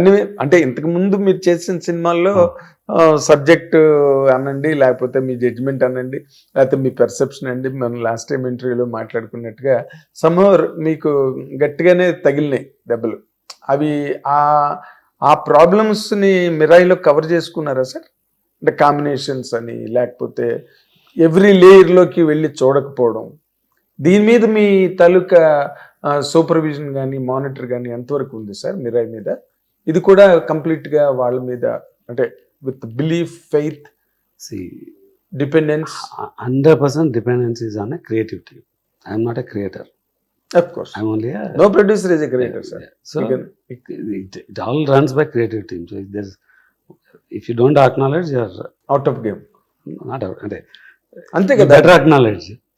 అన్ని అంటే ఇంతకు ముందు మీరు చేసిన సినిమాల్లో సబ్జెక్ట్ అనండి లేకపోతే మీ జడ్జిమెంట్ అనండి లేకపోతే మీ పెర్సెప్షన్ అండి. మనం లాస్ట్ టైం ఇంటర్వ్యూలో మాట్లాడుకున్నట్టుగా సమ్హౌర్ మీకు గట్టిగానే తగిలినాయి దెబ్బలు. అవి ఆ ఆ ప్రాబ్లమ్స్ని మిరాయిలో కవర్ చేసుకున్నారా సార్? అంటే కాంబినేషన్స్ అని లేకపోతే ఎవ్రీ లేయర్లోకి వెళ్ళి చూడకపోవడం. దీని మీద మీ తాలూకా సూపర్విజన్ కానీ మానిటర్ కానీ ఎంతవరకు ఉంది సార్? మిరాయి మీద? ఇది కూడా కంప్లీట్గా వాళ్ళ మీద అంటే with belief faith dependence hundred percent dependence is on creativity I'm not a creator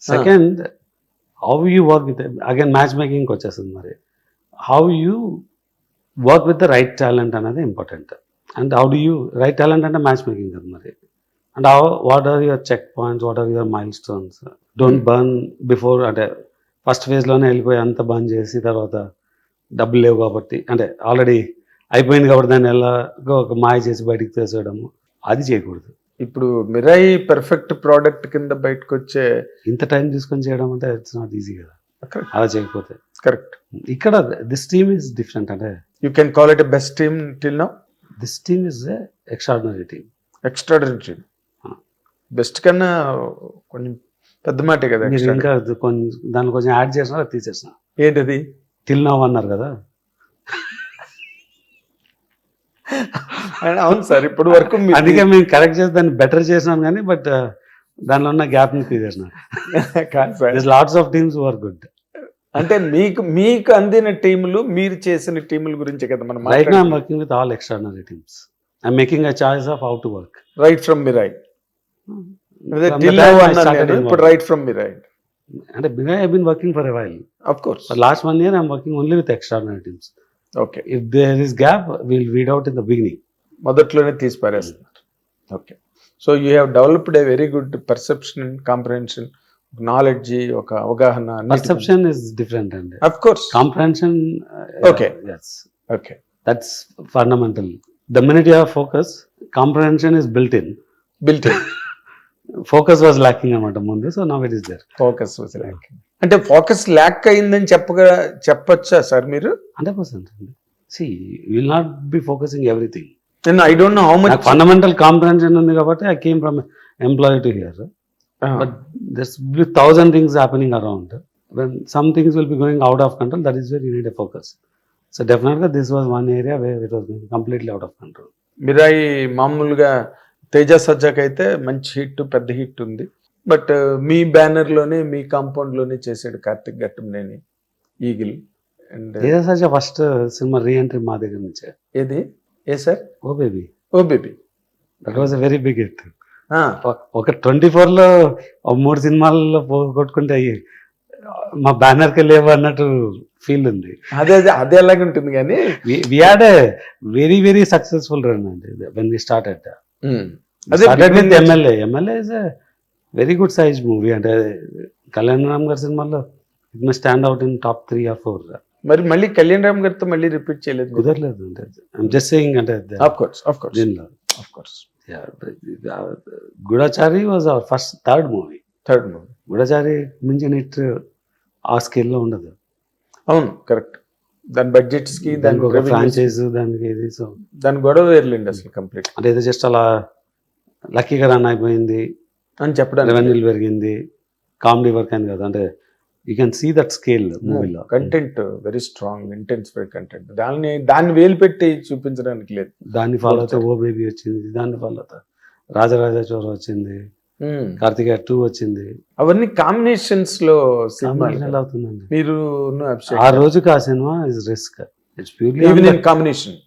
second how you వచ్చేస్తుంది మరి how you work with the right talent అనేది important. And how do you right talent అంటే match making కదా మరి. And how what are your checkpoints what are your milestones don't burn before అంటే first ఫేజ్లోనే వెళ్ళిపోయి అంత బర్న్ చేసి తర్వాత డబ్బులు లేవు కాబట్టి అంటే ఆల్రెడీ అయిపోయింది కాబట్టి దాన్ని ఎలాగో ఒక మాయ చేసి బయటికి తీసేయడము. అది చేయకూడదు. ఇప్పుడు మిరాయి పర్ఫెక్ట్ ప్రోడక్ట్ కింద బయటకు వచ్చే ఇంత టైం తీసుకొని చేయడం అంటే ఇట్స్ నాట్ ఈజీ కదా. అలా చేయకపోతే. కరెక్ట్ ఇక్కడ దిస్ టీమ్ ఈస్ డిఫరెంట్ అంటే you can call it best team till now this team is extraordinary team extraordinary team. Best కన్నా కొంచెం పెద్ద మాటే కదా మీరు. ఇంకా కొంచెం దానిలో కొంచెం యాడ్ చేసినా తీసేసిన? ఏంటది? టిల్ నవ్ అన్నారు కదా. అవును సార్ ఇప్పుడు వరకు అందుకే మేము కరెక్ట్ చేసి దాన్ని బెటర్ చేసినాం కానీ బట్ దానిలో ఉన్న గ్యాప్ని తీసేసిన. Lots of teams were good అంటే మీకు మీకు అందిన టీములు మీరు చేసిన టీముల గురించి కదా మనం రైట్ నా working with all extraordinary teams I'm making a choice of how to work right from Mirai ఇప్పుడు రైట్ ఫ్రమ్ మిరాయ్ అంటే బిగా I been working for a while of course last one year I'm working only with extraordinary teams okay if there is gap will weed out in the beginning మొదట్లోనే తీసి పారేస్తున్నారు okay so you have developed a very good perception comprehension knowledge ఒక అవగాహన perception is different అండి of course uh, yes okay that's fundamental the minute you have focus comprehension is built in built focus was lacking అనమాట ముందు so now it is there focus అంటే focus lack అయిందని చెప్పగా చెప్పొచ్చా sir మీరు 100% అండి see you will not be focusing everything నేను I don't know how much fundamental comprehension ఉంది కాబట్టి I came from employee to here but there's be thousand things happening around when some things will be going out of control that is where you need a focus so డెఫినెట్గా this was one area where it was completely out of control Mirai మామూలుగా తేజ సజ్జాక్ అయితే మంచి hit పెద్ద hit ఉంది. But మీ బ్యానర్లోనే మీ కాంపౌండ్లోనే చేసాడు Karthik Ghattamaneni Eagle. And ఏదో ఫస్ట్ సినిమా రీఎంట్రీ మా దగ్గర నుంచే. ఏది? ఏ sir? Oh baby. Oh baby. That was a very big hit ఒక ట్వంటీ ఫోర్లో మూడు సినిమాల్లో కొట్టుకుంటే అయ్యి మా బ్యానర్కి లేవు అన్నట్టు ఫీల్ ఉంది. అదే అదే అదే అలాగే ఉంటుంది కానీ. We had very very successful run అండి when we start at M L A M L A is very good size movie అంటే కళ్యాణ్ రామ్ గారి సినిమాలో it may stand out in top three or four మరి మళ్ళీ కళ్యాణ్ రామ్ గారితో మళ్ళీ రిపీట్ చేయలేదు. కుదరలేదు అంటే జస్ట్ సేయింగ్ అంటే ఆఫ్ కోర్స్ ఆఫ్ కోర్స్ దీనిలో. Of course Goodachari was our first third movie third movie Goodachari మించిన హిట్ ఆ స్కేల్లో ఉండదు. అవును కరెక్ట్ దాని బడ్జెట్స్కి దాని దానికి ఒక ఫ్రాంచైజ్ దానికి ఇది సో దాని గొడవ వేర్లేండి అసలు కంప్లీట్ అంటే ఏదో జస్ట్ అలా లక్కీగా రన్ అయిపోయింది. అని చెప్పడానికి. రెవెన్యూలు పెరిగింది. కామెడీ వర్క్ అని కదా. అంటే you can see that scale మూవీలో content very strong intense content దాన్ని దాన్ని వేలు పెట్టి చూపించడానికి లేదు. దాన్ని ఫాలో అవుతే ఓ బేబీ వచ్చింది దాన్ని ఫాలో అవుతా రాజరాజ చోర వచ్చింది Hmm. కార్తికేయ టూ వచ్చింది. అవన్నీ కాంబినేషన్స్లో ఎలా అవుతుందండి? మీరు ఆ రోజుకి ఆ cinema is risk it's purely combination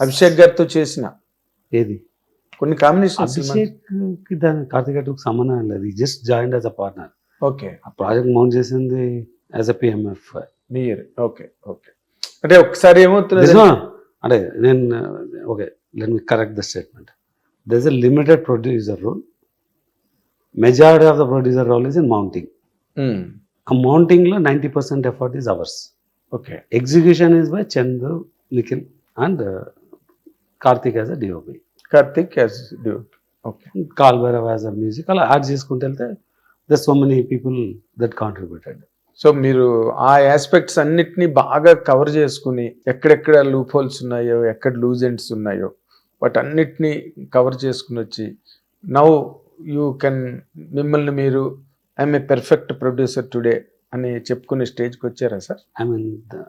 Abhishek గారితో చేసిన. ఏది? కొన్ని కాంబినేషన్ సినిమా అభిషేక్కి దాని కార్తికేయ టూకి సంబంధం లేదు. Just join as a partner okay. ఆ ప్రాజెక్ట్ మౌంట్ చేసింది as a P M F. Near. Okay okay. అంటే ఒకసారి ఏమవుతుంది? అంటే నేను okay let me correct the statement there is a limited producer role majority of the producer role is in mounting. ఆ మౌంటింగ్లో ninety percent effort is ours okay. Execution is by Chandu Nikhil and Karthik as a D O P Karthik as okay call Bhairav as a music అలా add చేసుకుంటూ వెళ్తే the so many people that contributed so మీరు ఆ aspects అన్నిటినీ బాగా cover చేసుకుని ఎక్కడెక్కడ loop holes ఉన్నాయో ఎక్కడ లూజ్ ఎండ్స్ ఉన్నాయో వాటన్నిటినీ కవర్ చేసుకుని వచ్చి నౌ యూ కెన్ మిమ్మల్ని మీరు I'm a perfect producer today అని చెప్పుకునే స్టేజ్కి వచ్చారా sir I mean the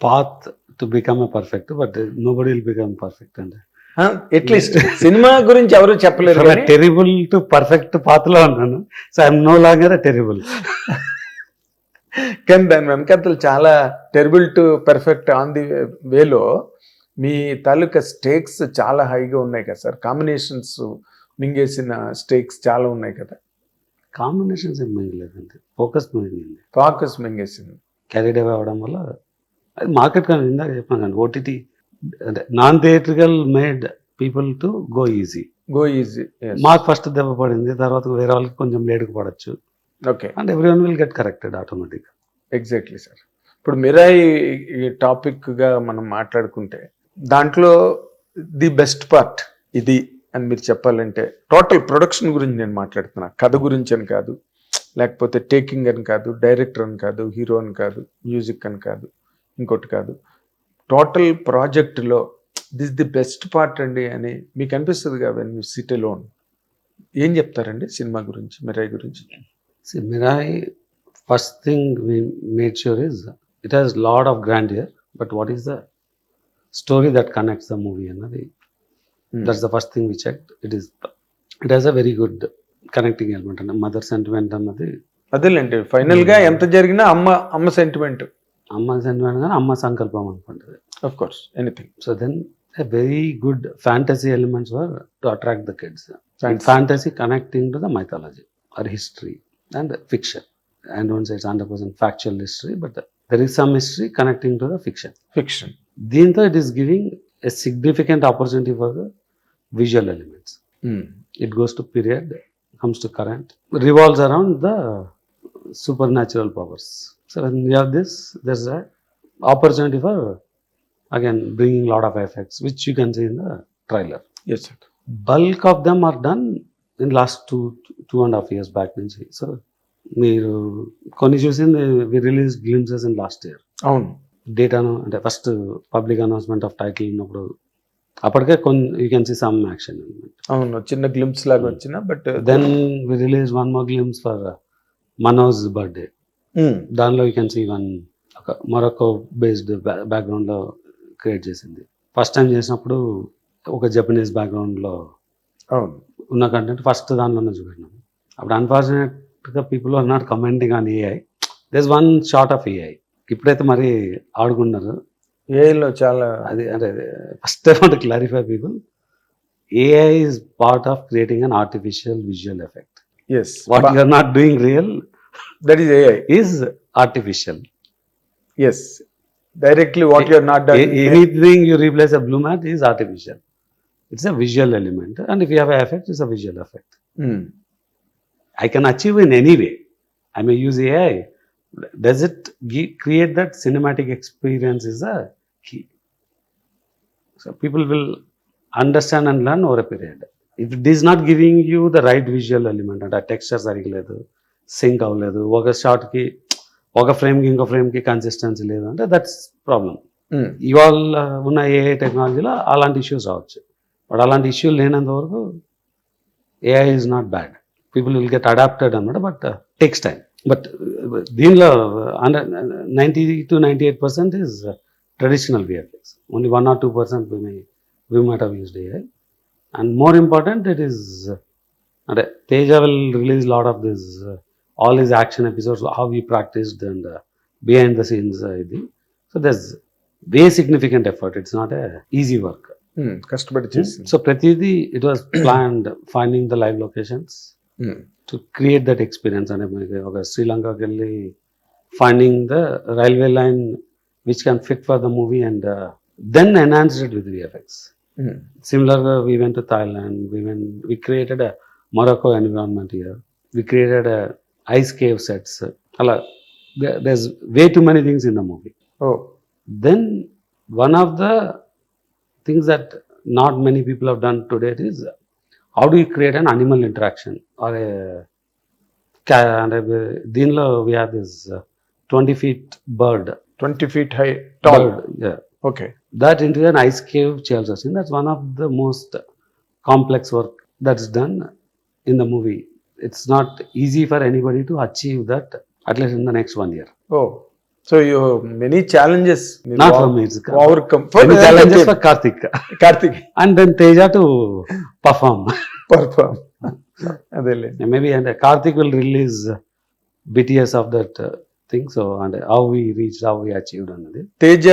path to become a perfect but nobody will become perfect అండి అట్లీస్ట్ సినిమా గురించి ఎవరు చెప్పలేరు టెరిబుల్ టు పర్ఫెక్ట్ పాత్లో ఉన్నాను. So I'm no longer terrible కానీ దాని వెనకాతలు చాలా terrible to perfect on the వేలో మీ తాలూకా స్టేక్స్ చాలా హైగా ఉన్నాయి కదా సార్. కాంబినేషన్స్ మింగేసిన స్టేక్స్ చాలా ఉన్నాయి కదా. కాంబినేషన్స్ ఏం మిగిలేదండి. ఫోకస్ మిగిలింది ఫాకస్ మింగేసింది. క్యారీడ్ అవే అవ్వడం వల్ల అది మార్కెట్ కానీ ఇందాక చెప్పాను కానీ ఓటీటీ అంటే non theatrical made people to go easy go easy మాకు ఫస్ట్ దెబ్బ పడింది తర్వాత వేరే వాళ్ళకి కొంచెం లేటుకు పడచ్చు. Okay and everyone will get corrected automatic exactly sir ఇప్పుడు మిరాయి టాపిక్గా మనం మాట్లాడుకుంటే దాంట్లో ది బెస్ట్ పార్ట్ ఇది అని మీరు చెప్పాలంటే టోటల్ ప్రొడక్షన్ గురించి నేను మాట్లాడుతున్నా. కథ గురించి అని కాదు లేకపోతే టేకింగ్ అని కాదు డైరెక్టర్ అని కాదు హీరో అని కాదు మ్యూజిక్ అని కాదు ఇంకోటి కాదు. టోటల్ ప్రాజెక్ట్లో దిస్ ది బెస్ట్ పార్ట్ అండి అని మీకు అనిపిస్తుందిగా వెన్ యూ సిటీ లోన్ ఏం చెప్తారండి సినిమా గురించి మిరాయి గురించి? See Mirai first thing we made sure is it has lord of grand year but what is the story that connects the movie అన్నది that's the first thing we check it is it has a very good connecting element అన్న mother sentiment అన్నది. అదేలేంటి ఫైనల్గా ఎంత జరిగినా అమ్మ అమ్మ sentiment అమ్మ సెంటిమెంట్ కానీ అమ్మ సంకల్పం అనుకుంటుంది of course anything so then a very good fantasy elements were to attract the kids. Fantasy. Fantasy connecting to the mythology or history and fiction. I don't say it's 100% factual history, but there is some history connecting to the fiction. Fiction దీంతో it is giving a significant opportunity for the visual elements. It goes to period, comes to current, revolves around the supernatural powers. So when you have this, there's a opportunity for again bringing lot of effects, which you can see in the trailer. Yes sir Bulk of them are done in last two two and a half years back నుంచి so మీరు కొన్ని చూసింది we release glimpses in last year అవును డేటాను అంటే first public announcement of title ఉన్నప్పుడు అప్పటికే కొన్ని you can see some action అవును చిన్న గ్లిమ్స్ లాగా వచ్చిన but then we release one more glimpse for Manoj birthday దానిలో యూ కెన్ సీ వన్ ఒక మరొక బేస్డ్ బ్యాక్గ్రౌండ్లో క్రియేట్ చేసింది. ఫస్ట్ టైం చేసినప్పుడు ఒక జపనీస్ బ్యాక్గ్రౌండ్లో ఉన్న కంటెంట్ ఫస్ట్ దానిలోనే చూపెట్టినాం అప్పుడు అన్ఫార్చునేట్గా people are not commenting on A I these one short of A I ఇప్పుడైతే మరి ఆడుకున్నారు ఏలో చాలా అది అంటే ఫస్ట్ టైం అంటే clarify people A I is part of creating an artificial visual effects what you are not doing real that is A I is artificial yes directly what you're not anything you replace a blue mat is artificial it's a visual element and if you have effect it's a visual effect Hmm. I can achieve in any way. I may use AI. Does it gi- create that cinematic experience is a key. So people will understand and learn over a period. If it is not giving you the right visual element అంటే texture సరిగ్గా లేదు sync అవ్వలేదు. ఒక షార్ట్కి ఒక ఫ్రేమ్కి ఇంకో ఫ్రేమ్కి consistency లేదు అంటే that's problem Hmm. ఇవాళ ఉన్న ఏఐ టెక్నాలజీలో అలాంటి ఇష్యూస్ రావచ్చు. బట్ అలాంటి ఇష్యూ లేనంత వరకు A I is not bad people will get adapted అనమాట బట్ టేక్స్ టైం బట్ దీనిలో under ninety to ninety eight percent is traditional V F X only one or two percent we might have used AI and more important it is అంటే Teja will release lot of this all is action episodes how we practised and behind the scenes ఇది. So thus way significant effort it's not a easy work Hmm. కష్టపడి చేసింది. So ప్రతిదీ it was planned finding the live locations Hmm. To create that experience అంటే మీకు ఒక శ్రీలంకకి వెళ్ళి finding the railway line which can fit for the movie and then enhanced it with V F X Hmm. సిమిలర్గా we went to Thailand we went we created Morocco environment year we created ice cave sets. Allah, there's way too many things in the movie. Oh. Then one of the things that not many people have done today is how do you create an animal interaction or a and Dinla, we have this uh, 20 feet bird. 20 feet high, tall. Yeah. Okay. That into an ice cave shelter scene. That's one of the most complex work that's done in the movie. It's not easy for anybody to achieve that at least in the next one year oh so you many challenges Karthik and then Teja to perform perform అదేలే maybe and Karthik will release B T S of that thing so and how we reach how we achieved అన్నది. తేజ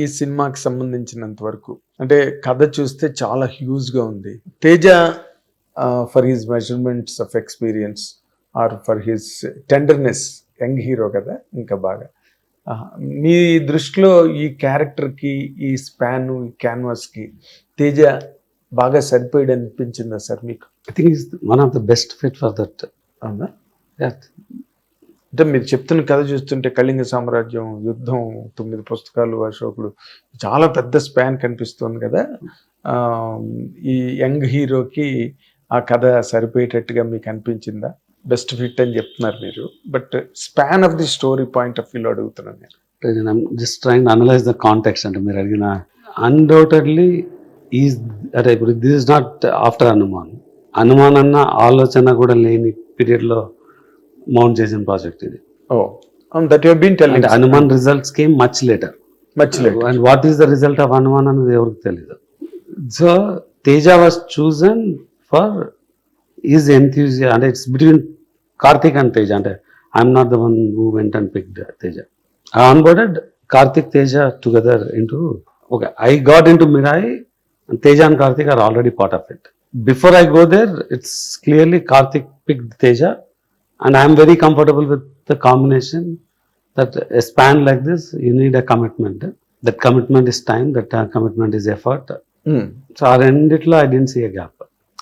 ఈ సినిమాకి సంబంధించినంత వరకు అంటే కథ చూస్తే చాలా హ్యూజ్గా ఉంది. Teja for his measurements of experience or for his tenderness young hero కదా ఇంకా బాగా. ఆ, మీ దృష్టిలో ఈ క్యారెక్టర్కి ఈ స్పాన్ ఈ క్యాన్వాస్కి తేజ బాగా సరిపోయాడు అనిపించిందా సార్ మీకు? I think he's one of the best fit for that. అవునా? అంటే మీరు చెప్తున్న కథ చూస్తుంటే కళింగ సామ్రాజ్యం యుద్ధం తొమ్మిది పుస్తకాలు అశోకుడు చాలా పెద్ద స్పాన్ కనిపిస్తుంది కదా. ఆ, ఈ యంగ్ హీరోకి ఆ కథ సరిపోయేటట్టుగా మీకు అనిపించిందా? బెస్ట్ ఫిట్ అని చెప్తున్నారు మీరు. But span of the story point of వ్యూలో అడుగుతున్నాను నేను. trying to analyze the context అంటే మీరు అడిగిన అన్డౌటెడ్లీ ఈజ్ అంటే ఇప్పుడు this is not after Hanuman Hanuman అన్న ఆలోచన కూడా లేని పీరియడ్లో మౌంట్ చేసిన ప్రాజెక్ట్ ఇది. ఓ that been Hanuman results came much later much late and what is the result of Hanuman అనేది ఎవరికి తెలియదు so Teja was chosen for is enthusiasm అంటే it's between Karthik and Teja అంటే I'm not the one who went and picked Teja I onboarded Karthik Teja together into okay I got into Mirai and Teja and Karthik are already part of it before I go there it's clearly Karthik picked Teja and I'm very comfortable with the combination that a span like this you need a commitment. That commitment is time that uh, commitment is effort. So our end it i didn't see a gap.